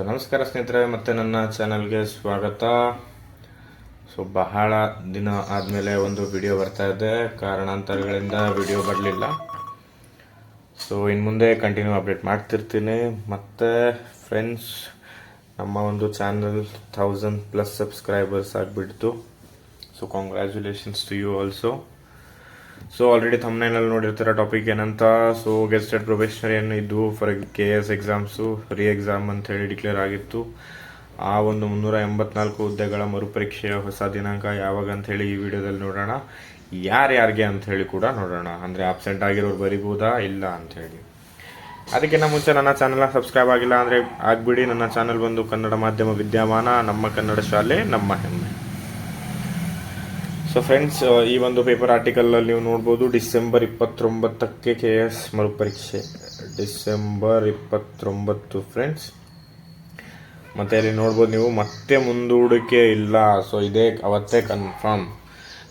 So ನಮಸ್ಕಾರ ಸ್ನೇಹಿತರೆ, ಮತ್ತೆ ನನ್ನ ಚಾನಲ್ಗೆ ಸ್ವಾಗತ. ಸೊ, ಬಹಳ ದಿನ ಆದಮೇಲೆ ಒಂದು ವಿಡಿಯೋ ಬರ್ತಾ ಇದೆ. ಕಾರಣಾಂತರಗಳಿಂದ ವಿಡಿಯೋ ಬರಲಿಲ್ಲ. ಸೊ ಇನ್ನು ಮುಂದೆ ಕಂಟಿನ್ಯೂ ಅಪ್ಡೇಟ್ ಮಾಡ್ತಿರ್ತೀನಿ. ಮತ್ತು ಫ್ರೆಂಡ್ಸ್ ನಮ್ಮ ಒಂದು ಚಾನಲ್ ಥೌಸಂಡ್ ಪ್ಲಸ್ ಸಬ್ಸ್ಕ್ರೈಬರ್ಸ್ ಆಗಿಬಿಡ್ತು. So congratulations to you also so already ಥಮ್ನೈನಲ್ಲಿ ನೋಡಿರ್ತಾರೆ ಟಾಪಿಕ್ ಏನಂತ? ಸೊ ಗೆಸ್ಟೆಡ್ ಪ್ರೊಫೆಷನರಿ ಏನು ಇದ್ದು for K S exams re exam ಹೇಳಿ ಡಿಕ್ಲೇರ್ ಆಗಿತ್ತು. ಆ ಒಂದು ಮುನ್ನೂರ ಎಂಬತ್ನಾಲ್ಕು ಹುದ್ದೆಗಳ ಮರುಪರೀಕ್ಷೆಯ ಹೊಸ ದಿನಾಂಕ ಯಾವಾಗ ಅಂತ ಹೇಳಿ ಈ ವಿಡಿಯೋದಲ್ಲಿ ನೋಡೋಣ. ಯಾರ್ಯಾರಿಗೆ ಅಂತ ಹೇಳಿ ಕೂಡ ನೋಡೋಣ. ಅಂದರೆ ಆಬ್ಸೆಂಟ್ ಆಗಿರೋರು ಬರಿಬೋದಾ, ಇಲ್ಲ ಅಂತ ಹೇಳಿ. ಅದಕ್ಕಿಂತ ಮುಂಚೆ ನನ್ನ ಚಾನಲ್ನ ಸಬ್ಸ್ಕ್ರೈಬ್ ಆಗಿಲ್ಲ ಅಂದರೆ ಆಗ್ಬಿಡಿ. ನನ್ನ ಚಾನಲ್ ಬಂದು ಕನ್ನಡ ಮಾಧ್ಯಮ ವಿದ್ಯಮಾನ, ನಮ್ಮ ಕನ್ನಡ ಶಾಲೆ, ನಮ್ಮ ಹೆಮ್ಮೆ. ಸೊ ಫ್ರೆಂಡ್ಸ್ ಈ ಒಂದು ಪೇಪರ್ ಆರ್ಟಿಕಲಲ್ಲಿ ನೀವು ನೋಡ್ಬೋದು ಡಿಸೆಂಬರ್ ಇಪ್ಪತ್ತೊಂಬತ್ತಕ್ಕೆ ಕೆ ಎಸ್ ಮರುಪರೀಕ್ಷೆ. ಡಿಸೆಂಬರ್ ಇಪ್ಪತ್ತೊಂಬತ್ತು ಫ್ರೆಂಡ್ಸ್ ಮತ್ತೆ ಅಲ್ಲಿ ನೋಡ್ಬೋದು ನೀವು ಮತ್ತೆ ಮುಂದೂಡಿಕೆ ಇಲ್ಲ. ಸೊ ಇದೇ ಅವತ್ತೇ ಕನ್ಫರ್ಮ್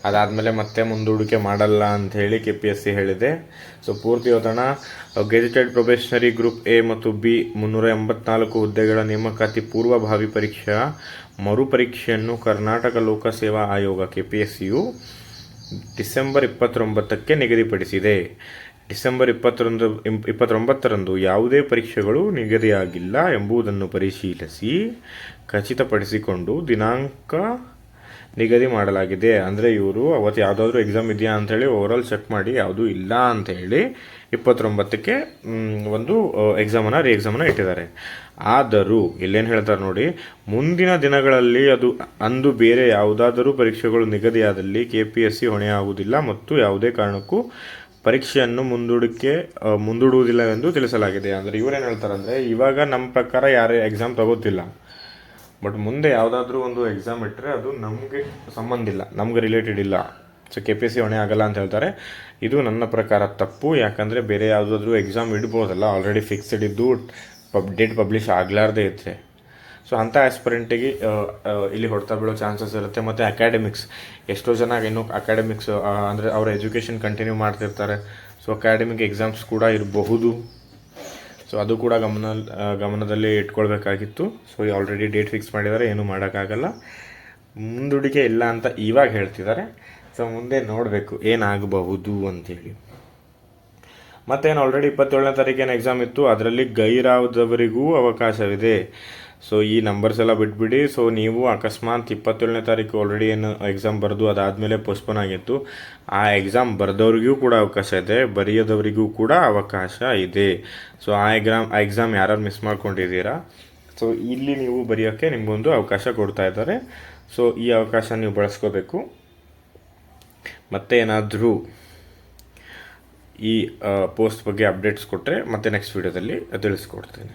ಅದಾದಮೇಲೆ ಮತ್ತೆ ಮುಂದೂಡಿಕೆ ಮಾಡಲ್ಲ ಅಂತ ಹೇಳಿ ಕೆ ಪಿ ಎಸ್ ಸಿ ಹೇಳಿದೆ. ಸೊ ಪೂರ್ತಿ ಓದೋಣ. ಗೆಜೆಟೆಡ್ ಪ್ರೊಬೆಷನರಿ ಗ್ರೂಪ್ ಎ ಮತ್ತು ಬಿ ಮುನ್ನೂರ ಎಂಬತ್ನಾಲ್ಕು ಹುದ್ದೆಗಳ ನೇಮಕಾತಿ ಪೂರ್ವಭಾವಿ ಪರೀಕ್ಷಾ ಮರುಪರೀಕ್ಷೆಯನ್ನು ಕರ್ನಾಟಕ ಲೋಕಸೇವಾ ಆಯೋಗ K P S C December ಇಪ್ಪತ್ತೊಂಬತ್ತಕ್ಕೆ ನಿಗದಿಪಡಿಸಿದೆ. ಡಿಸೆಂಬರ್ ಇಪ್ಪತ್ತೊಂದು ಇಪ್ಪತ್ತೊಂಬತ್ತರಂದು ಯಾವುದೇ ಪರೀಕ್ಷೆಗಳು ನಿಗದಿಯಾಗಿಲ್ಲ ಎಂಬುದನ್ನು ಪರಿಶೀಲಿಸಿ ಖಚಿತಪಡಿಸಿಕೊಂಡು ದಿನಾಂಕ ನಿಗದಿ ಮಾಡಲಾಗಿದೆ. ಅಂದರೆ ಇವರು ಅವತ್ತು ಯಾವುದಾದ್ರೂ ಎಕ್ಸಾಮ್ ಇದೆಯಾ ಅಂಥೇಳಿ ಓವರಾಲ್ ಚೆಕ್ ಮಾಡಿ ಯಾವುದೂ ಇಲ್ಲ ಅಂಥೇಳಿ ಇಪ್ಪತ್ತೊಂಬತ್ತಕ್ಕೆ ಒಂದು ಎಕ್ಸಾಮನ್ನು ರೀ ಎಕ್ಸಾಮನ್ನು ಇಟ್ಟಿದ್ದಾರೆ. ಆದರೂ ಇಲ್ಲೇನು ಹೇಳ್ತಾರೆ ನೋಡಿ ಮುಂದಿನ ದಿನಗಳಲ್ಲಿ ಅದು ಅಂದು ಬೇರೆ ಯಾವುದಾದರೂ ಪರೀಕ್ಷೆಗಳು ನಿಗದಿಯಾದಲ್ಲಿ ಕೆ ಪಿ ಎಸ್ ಸಿ ಹೊಣೆಯಾಗುವುದಿಲ್ಲ ಮತ್ತು ಯಾವುದೇ ಕಾರಣಕ್ಕೂ ಪರೀಕ್ಷೆಯನ್ನು ಮುಂದೂಡಿಕೆ ಆ, ಮುಂದೂಡುವುದಿಲ್ಲ ಎಂದು ತಿಳಿಸಲಾಗಿದೆ. ಅಂದರೆ ಇವರೇನು ಹೇಳ್ತಾರೆ ಅಂದರೆ ಇವಾಗ ನಮ್ಮ ಪ್ರಕಾರ ಯಾರೇ ಎಕ್ಸಾಮ್ ತಗೋತಿಲ್ಲ ಬಟ್ ಮುಂದೆ ಯಾವುದಾದ್ರೂ ಒಂದು ಎಕ್ಸಾಮ್ ಇಟ್ಟರೆ ಅದು ನಮಗೆ ಸಂಬಂಧ ಇಲ್ಲ, ನಮ್ಗೆ ರಿಲೇಟೆಡ್ ಇಲ್ಲ. ಸೊ ಕೆ ಪಿ ಸಿ ಹೊಣೆ ಆಗಲ್ಲ ಅಂತ ಹೇಳ್ತಾರೆ. ಇದು ನನ್ನ ಪ್ರಕಾರ ತಪ್ಪು. ಯಾಕಂದರೆ ಬೇರೆ ಯಾವುದಾದ್ರೂ ಎಕ್ಸಾಮ್ ಇಡ್ಬೋದಲ್ಲ ಆಲ್ರೆಡಿ ಫಿಕ್ಸ್ಡ್ ಇದ್ದು ಪಬ್ ಡೇಟ್ ಪಬ್ಲಿಷ್ ಆಗಲಾರ್ದೇ ಇದ್ದರೆ ಸೊ ಅಂಥ ಆ್ಯಸ್ಪರೆಂಟಿಗೆ ಇಲ್ಲಿ ಹೊಡ್ತಾ ಬೀಳೋ ಚಾನ್ಸಸ್ ಇರುತ್ತೆ. ಮತ್ತು ಅಕಾಡೆಮಿಕ್ಸ್ ಎಷ್ಟೋ ಜನ ಇನ್ನೂ ಅಕಾಡೆಮಿಕ್ಸ್ ಅಂದರೆ ಅವರ ಎಜುಕೇಷನ್ ಕಂಟಿನ್ಯೂ ಮಾಡ್ತಿರ್ತಾರೆ. ಸೊ ಅಕಾಡೆಮಿಕ್ ಎಕ್ಸಾಮ್ಸ್ ಕೂಡ ಇರಬಹುದು. ಸೊ ಅದು ಕೂಡ ಗಮನ ಗಮನದಲ್ಲಿ ಇಟ್ಕೊಳ್ಬೇಕಾಗಿತ್ತು. ಸೊ ಆಲ್ರೆಡಿ ಡೇಟ್ ಫಿಕ್ಸ್ ಮಾಡಿದ್ದಾರೆ ಏನೂ ಮಾಡೋಕ್ಕಾಗಲ್ಲ. ಮುಂದೂಡಿಕೆ ಇಲ್ಲ ಅಂತ ಇವಾಗ ಹೇಳ್ತಿದ್ದಾರೆ ಸೊ ಮುಂದೆ ನೋಡಬೇಕು, ಏನಾಗಬಹುದು ಅಂತೇಳಿ ಮತ್ತೇನು ಆಲ್ರೆಡಿ ಇಪ್ಪತ್ತೇಳನೇ ತಾರೀಕೇನು ಎಕ್ಸಾಮ್ ಇತ್ತು. ಅದರಲ್ಲಿ ಗೈರಾದವರಿಗೂ ಅವಕಾಶವಿದೆ. ಸೊ ಈ ನಂಬರ್ಸ್ ಎಲ್ಲ ಬಿಟ್ಬಿಡಿ. ಸೊ ನೀವು ಅಕಸ್ಮಾತ್ ಇಪ್ಪತ್ತೇಳನೇ ತಾರೀಕು ಆಲ್ರೆಡಿ ಏನು ಎಕ್ಸಾಮ್ ಬರೆದು ಅದಾದಮೇಲೆ ಪೋಸ್ಟ್ಪೋನ್ ಆಗಿತ್ತು. ಆ ಎಕ್ಸಾಮ್ ಬರೆದವ್ರಿಗೂ ಕೂಡ ಅವಕಾಶ ಇದೆ, ಬರೆಯದವರಿಗೂ ಕೂಡ ಅವಕಾಶ ಇದೆ. ಸೊ ಆ ಎಕ್ಸಾಮ್ ಆ ಎಕ್ಸಾಮ್ ಯಾರು ಮಿಸ್ ಮಾಡ್ಕೊಂಡಿದ್ದೀರಾ? ಸೊ ಇಲ್ಲಿ ನೀವು ಬರೆಯೋಕ್ಕೆ ನಿಮಗೊಂದು ಅವಕಾಶ ಕೊಡ್ತಾ ಇದ್ದಾರೆ. ಸೊ ಈ ಅವಕಾಶ ನೀವು ಬಳಸ್ಕೋಬೇಕು. ಮತ್ತೆ ಏನಾದರೂ ಈ ಪೋಸ್ಟ್ ಬಗ್ಗೆ ಅಪ್ಡೇಟ್ಸ್ ಕೊಟ್ಟರೆ ಮತ್ತೆ ನೆಕ್ಸ್ಟ್ ವೀಡಿಯೋದಲ್ಲಿ ತಿಳಿಸ್ಕೊಡ್ತೀನಿ.